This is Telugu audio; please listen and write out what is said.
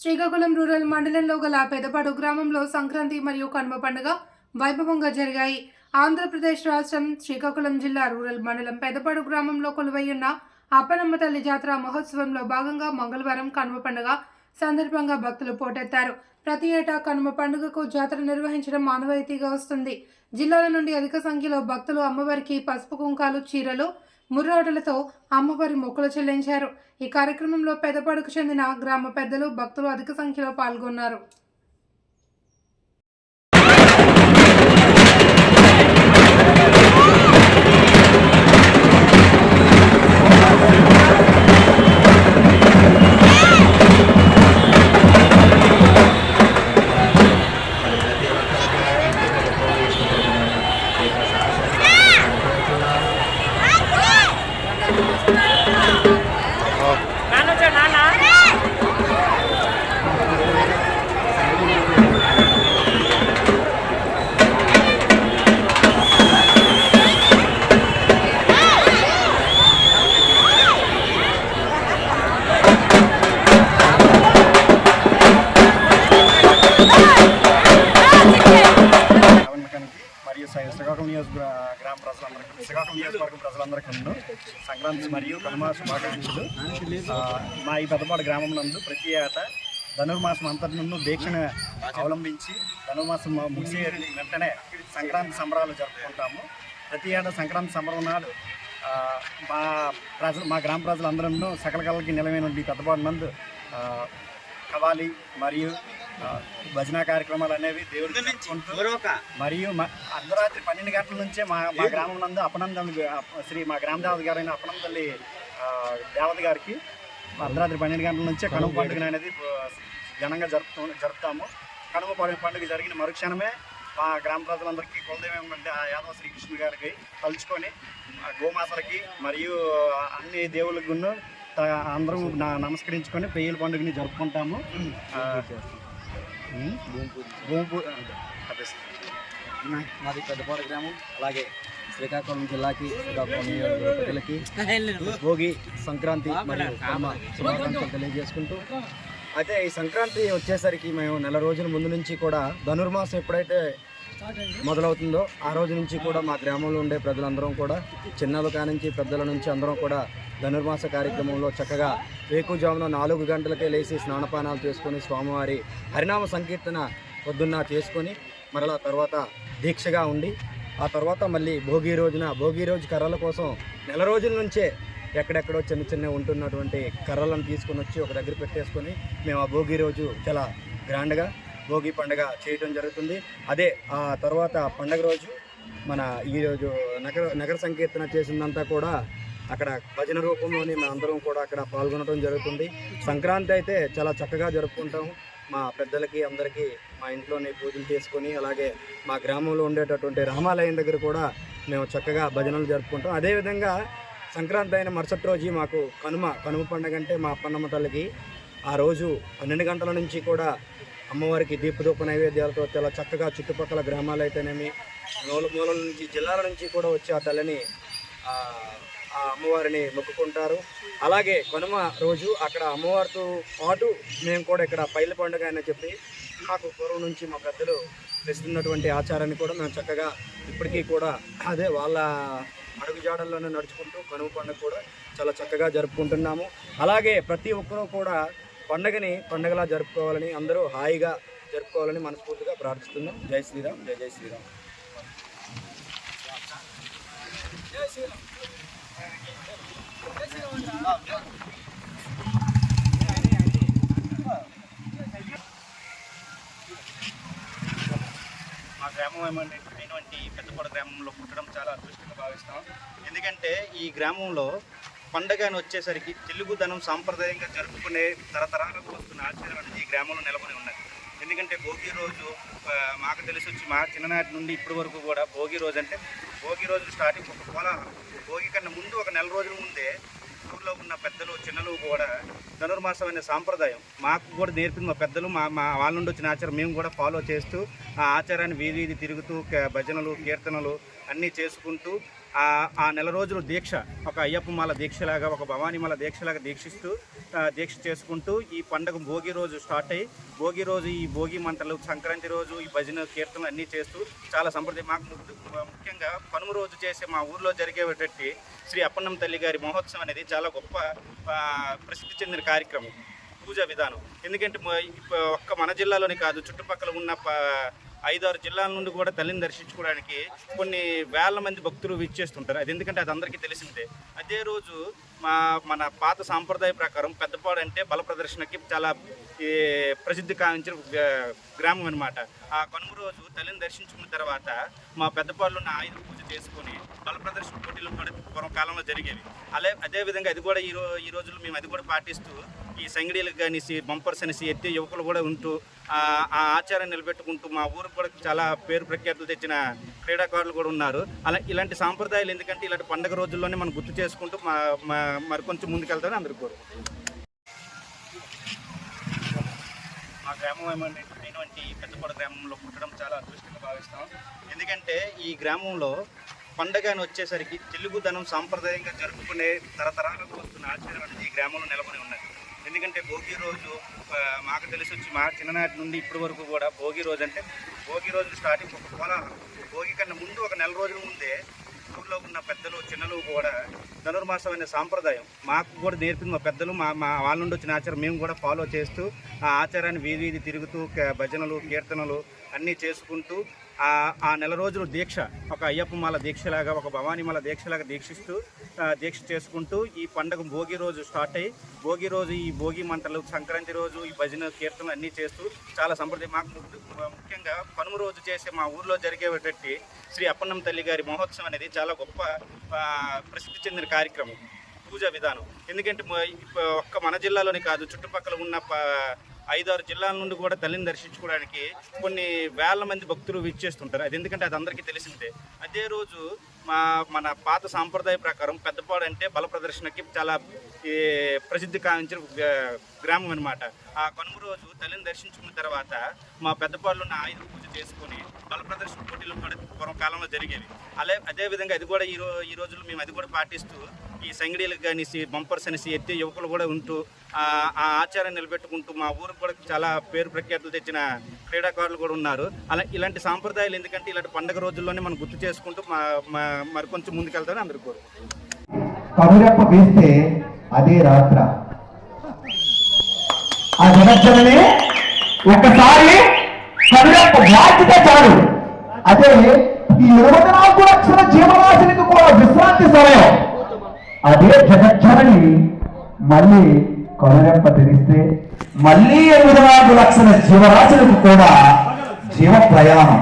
శ్రీకాకుళం రూరల్ మండలంలో గల పెదపాడు గ్రామంలో సంక్రాంతి మరియు కనుమ పండుగ వైభవంగా జరిగాయి. ఆంధ్రప్రదేశ్ రాష్ట్రం శ్రీకాకుళం జిల్లా రూరల్ మండలం పెదపాడు గ్రామంలో కొలువైయున్న అప్పనమ్మ తల్లి జాతర మహోత్సవంలో భాగంగా మంగళవారం కనుమ పండుగ సందర్భంగా భక్తులు పోటెత్తారు. ప్రతి ఏటా కనుమ పండుగకు జాతర నిర్వహించడం మానవాయితీగా వస్తుంది. జిల్లాల నుండి అధిక సంఖ్యలో భక్తులు అమ్మవారికి పసుపు కుంకాలు చీరలు ముర్రాటలతో అమ్మవారి మొక్కులు చెల్లించారు. ఈ కార్యక్రమంలో పెదపాడుకు చెందిన గ్రామ పెద్దలు భక్తులు అధిక సంఖ్యలో పాల్గొన్నారు. శ్రీకాకుళం నియోజక గ్రామ ప్రజలందరికీ శ్రీకాకుళం నియోజకవర్గం ప్రజలందరికీ సంక్రాంతి మరియు కనుమ శుభాకాంక్షలు. మా ఈ పెద్దపాడు గ్రామం నందు ప్రతి ఏటా ధనుర్మాసం అంతటి నుండి దీక్షను అవలంబించి ధనుర్మాసం ముగిసే వెంటనే సంక్రాంతి సంబరాలు జరుపుకుంటాము. ప్రతి ఏటా సంక్రాంతి సంబరం నాడు మా ప్రజలు మా గ్రామ ప్రజలందరూ సకల కళకి నిలవైన ఈ పెద్దపాడు నందు కవాలి మరియు భజన కార్యక్రమాలు అనేవి మరియు మ- అర్ధరాత్రి పన్నెండు గంటల నుంచే మా మా గ్రామం నందు అపనందం శ్రీ మా గ్రామ దేవత గారైన అపనందల్లి దేవత గారికి అర్ధరాత్రి పన్నెండు గంటల నుంచే కనుమ పండుగ అనేది ఘనంగా జరుపుతూ జరుపుతాము. కనుమ పండుగ పండుగ జరిగిన మరుక్షణమే మా గ్రామ ప్రజలందరికీ కులదైవం అంటే ఆ యాదవ శ్రీకృష్ణుడు గారికి తలుచుకొని గోమాతలకి మరియు అన్ని దేవుళ్ళకి గున్ను త- అందరూ నా- నమస్కరించుకొని పెయ్యల పండుగని జరుపుకుంటాము. భూమి పూ- అదే సార్. మాది పెద్దపాడు గ్రామం అలాగే శ్రీకాకుళం జిల్లాకి శ్రీకాకుళం ప్రజలకి భోగి సంక్రాంతి మరియు తెలియజేసుకుంటూ అయితే ఈ సంక్రాంతి వచ్చేసరికి మేము నెల రోజుల ముందు నుంచి కూడా ధనుర్మాసం ఎప్పుడైతే మొదలవుతుందో ఆ రోజు నుంచి కూడా మా గ్రామంలో ఉండే ప్రజలందరం కూడా చిన్నలు కానించి పెద్దల నుంచి అందరం కూడా ధనుర్మాస కార్యక్రమంలో చక్కగా వేకుజామున నాలుగు గంటలకే లేచి స్నానపానాలు చేసుకొని స్వామివారి హరినామ సంకీర్తన పొద్దున్న చేసుకొని మరలా తర్వాత దీక్షగా ఉండి ఆ తర్వాత మళ్ళీ భోగి రోజున భోగి రోజు కర్రల కోసం నెల రోజుల నుంచే ఎక్కడెక్కడో చిన్న చిన్న ఉంటున్నటువంటి కర్రలను తీసుకొని వచ్చి ఒక దగ్గర పెట్టేసుకొని మేము ఆ భోగి రోజు చాలా గ్రాండ్గా భోగి పండుగ చేయటం జరుగుతుంది. అదే ఆ తర్వాత పండగ రోజు మన ఈరోజు నగర నగర సంకీర్తన చేసిందంతా కూడా అక్కడ భజన రూపంలోని మన అందరం కూడా అక్కడ పాల్గొనడం జరుగుతుంది. సంక్రాంతి అయితే చాలా చక్కగా జరుపుకుంటాము. మా పెద్దలకి అందరికీ మా ఇంట్లోనే పూజలు చేసుకొని అలాగే మా గ్రామంలో ఉండేటటువంటి రామాలయం దగ్గర కూడా మేము చక్కగా భజనలు జరుపుకుంటాం. అదేవిధంగా సంక్రాంతి అయిన మరుసటి రోజు మాకు కనుమ కనుమ పండుగ అంటే మా అప్పన్నమ్మ తల్లికి. ఆ రోజు పన్నెండు గంటల నుంచి కూడా అమ్మవారికి దీపదూప నైవేద్యాలతో చాలా చక్కగా చుట్టుపక్కల గ్రామాలు అయితేనేమి మూల మూలల నుంచి జిల్లాల నుంచి కూడా వచ్చి ఆ తల్లిని ఆ, అమ్మవారిని మొక్కుకుంటారు. అలాగే కనుమ రోజు అక్కడ అమ్మవారితో పాటు మేము కూడా ఇక్కడ పైల పండుగ అని చెప్పి మాకు పూర్వం నుంచి మా పెద్దలు తెస్తున్నటువంటి ఆచారాన్ని కూడా మేము చక్కగా ఇప్పటికీ కూడా అదే వాళ్ళ అడుగుజాడల్లోనే నడుచుకుంటూ కనుమ పండుగ కూడా చాలా చక్కగా జరుపుకుంటున్నాము. అలాగే ప్రతి ఒక్కరూ కూడా పండగని పండగలా జరుపుకోవాలని అందరూ హాయిగా జరుపుకోవాలని మనస్ఫూర్తిగా ప్రార్థిస్తున్నాం. జై శ్రీరామ్ జై జై శ్రీరామ్. మా గ్రామం ఏమంటే అయినటువంటి పెద్దపడ గ్రామంలో పుట్టడం చాలా అదృష్టంగా భావిస్తాం. ఎందుకంటే ఈ గ్రామంలో పండగ అని వచ్చేసరికి తెలుగుదనం సాంప్రదాయంగా జరుపుకునే తరతరాలకు వస్తున్న ఆచారం అనేది ఈ గ్రామంలో నెలకొని ఉన్నది. ఎందుకంటే భోగి రోజు మాకు తెలిసి వచ్చి మా చిన్ననాటి నుండి ఇప్పటి వరకు కూడా భోగి రోజు అంటే భోగి రోజు స్టార్టింగ్ ఒక పొల భోగి కన్నా ముందు ఒక నెల రోజుల ముందే ఊర్లో ఉన్న పెద్దలు చిన్నలు కూడా ధనుర్మాసం అనే సాంప్రదాయం. మాకు కూడా నేర్పింది మా పెద్దలు మా మా వాళ్ళ నుండి వచ్చిన ఆచారం. మేము కూడా ఫాలో చేస్తూ ఆ ఆచారాన్ని వీధి వీధి తిరుగుతూ భజనలు కీర్తనలు అన్నీ చేసుకుంటూ ఆ నెల రోజులు దీక్ష ఒక అయ్యప్పమాల దీక్షలాగా ఒక భవానీమాల దీక్షలాగా దీక్షిస్తూ దీక్ష చేసుకుంటూ ఈ పండగ భోగి రోజు స్టార్ట్ అయ్యి భోగి రోజు ఈ భోగి మంటలు సంక్రాంతి రోజు ఈ భజన కీర్తనలు అన్నీ చేస్తూ చాలా సంప్రదాయం మాకు ముఖ్యంగా కనుమ రోజు చేసే మా ఊర్లో జరిగేటట్టు శ్రీ అప్పన్నం తల్లి గారి మహోత్సవం అనేది చాలా గొప్ప ప్రసిద్ధి చెందిన కార్యక్రమం పూజా విధానం. ఎందుకంటే ఒక్క మన జిల్లాలోనే కాదు చుట్టుపక్కల ఉన్న ప- ఐదారు జిల్లాల నుండి కూడా తల్లిని దర్శించుకోవడానికి కొన్ని వేల మంది భక్తులు విచ్చేస్తుంటారు. అది ఎందుకంటే అది అందరికీ తెలిసిందే. అదే రోజు మా మన పాత సాంప్రదాయ ప్రకారం పెద్దపాడు అంటే బల ప్రదర్శనకి చాలా ఈ, ప్రసిద్ధి కావించిన గ్రామం అనమాట ఆ కనుమ రోజు తల్లిని దర్శించుకున్న తర్వాత మా పెద్దపాడులో ఉన్న ఆయుధ పూజ చేసుకొని బల ప్రదర్శన పోటీలు కూడా కాలంలో జరిగేవి. అలా అదేవిధంగా అది కూడా ఈ రో ఈ రోజుల్లో మేము అది కూడా పాటిస్తూ ఈ సంగడీలకు కానీ బంపర్స్ అనేసి ఎత్తే యువకులు కూడా ఉంటూ ఆ ఆచారాన్ని నిలబెట్టుకుంటూ మా ఊరికి కూడా చాలా పేరు ప్రఖ్యాతులు తెచ్చిన క్రీడాకారులు కూడా ఉన్నారు. అలా ఇలాంటి సాంప్రదాయాలు ఎందుకంటే ఇలాంటి పండగ రోజుల్లోనే మనం గుర్తు చేసుకుంటూ మా మా మరికొంచెం ముందుకెళ్తారని అందరికీ కోరు మా గ్రామం అయినటువంటి పెద్దపడ గ్రామంలో పుట్టడం చాలా అదృష్టంగా భావిస్తాం. ఎందుకంటే ఈ గ్రామంలో పండగ అని వచ్చేసరికి తెలుగుదనం సాంప్రదాయంగా జరుపుకునే తరతరాలకు వస్తున్న ఆచారం అనేది ఈ గ్రామంలో నెలకొని ఉన్నది. ఎందుకంటే భోగి రోజు మాకు తెలిసి వచ్చి మా చిన్ననాటి నుండి ఇప్పటి వరకు కూడా భోగి రోజు అంటే భోగి రోజు స్టార్టింగ్ ఒక పొల భోగి కన్నా ముందు ఒక నెల రోజుల ముందే ఊర్లో ఉన్న పెద్దలు చిన్నలు కూడా ధనుర్మాసం అనే సాంప్రదాయం. మాకు కూడా నేర్పింది మా పెద్దలు మా మా వాళ్ళ నుండి వచ్చిన ఆచారం. మేము కూడా ఫాలో చేస్తూ ఆ ఆచారాన్ని వీధి వీధి తిరుగుతూ భజనలు కీర్తనలు అన్నీ చేసుకుంటూ ఆ ఆ నెల రోజులు దీక్ష ఒక అయ్యప్పమాల దీక్షలాగా ఒక భవానీమాల దీక్షలాగా దీక్షిస్తూ దీక్ష చేసుకుంటూ ఈ పండగ భోగి రోజు స్టార్ట్ అయ్యి భోగి రోజు ఈ భోగి మంటలు సంక్రాంతి రోజు ఈ భజన కీర్తనలు అన్నీ చేస్తూ చాలా సంప్రదాయం మాకు ముఖ్యంగా కనుమ రోజు చేసే మా ఊర్లో జరిగేటట్టు శ్రీ అప్పన్నం తల్లి గారి మహోత్సవం అనేది చాలా గొప్ప ప్రసిద్ధి చెందిన కార్యక్రమం పూజా విధానం. ఎందుకంటే ఒక్క మన జిల్లాలోనే కాదు చుట్టుపక్కల ఉన్న ప- ఐదారు జిల్లాల నుండి కూడా తల్లిని దర్శించుకోవడానికి కొన్ని వేల మంది భక్తులు విచ్చేస్తుంటారు. అది ఎందుకంటే అది అందరికీ తెలిసిందే. అదే రోజు మా మన పాత సాంప్రదాయ ప్రకారం పెద్దపాడు అంటే బల ప్రదర్శనకి చాలా ఈ, ప్రసిద్ధి కావించిన గ్రామం అనమాట ఆ కనుమ రోజు తల్లిని దర్శించుకున్న తర్వాత మా పెద్దపాడులో ఉన్న ఆయుధ పూజ చేసుకుని బల ప్రదర్శన పోటీలు కూడా పూర్వం జరిగేవి. అలాగే అదేవిధంగా అది కూడా ఈ రో ఈ రోజుల్లో మేము అది కూడా పాటిస్తూ ఈ సంగడీలకు కానీ బంపర్స్ అనేసి ఎత్తే యువకులు కూడా ఉంటూ ఆ ఆచారాన్ని నిలబెట్టుకుంటూ మా ఊరికి కూడా చాలా పేరు ప్రఖ్యాతులు తెచ్చిన క్రీడాకారులు కూడా ఉన్నారు. అలా ఇలాంటి సాంప్రదాయాలు ఎందుకంటే ఇలాంటి పండుగ రోజుల్లోనే మనం గుర్తు చేసుకుంటూ మా కొంచెం మరికొంచెం ముందుకెళ్తారని అందరు కోరు కనురెప్ప వేస్తే అదే రాత్ర. ఆ జగజ్జనని ఒక్కసారి కనురెప్ప వాచితే చాలు. అదే ఈ ఇరవై నాలుగు లక్షల జీవరాశులకు కూడా విశ్రాంతి సమయం. అదే జగజ్జనని మళ్ళీ కొనగంప తెరిస్తే మళ్ళీ ఎనిమిది నాలుగు లక్షల జీవరాశులకు కూడా జీవ ప్రయాణం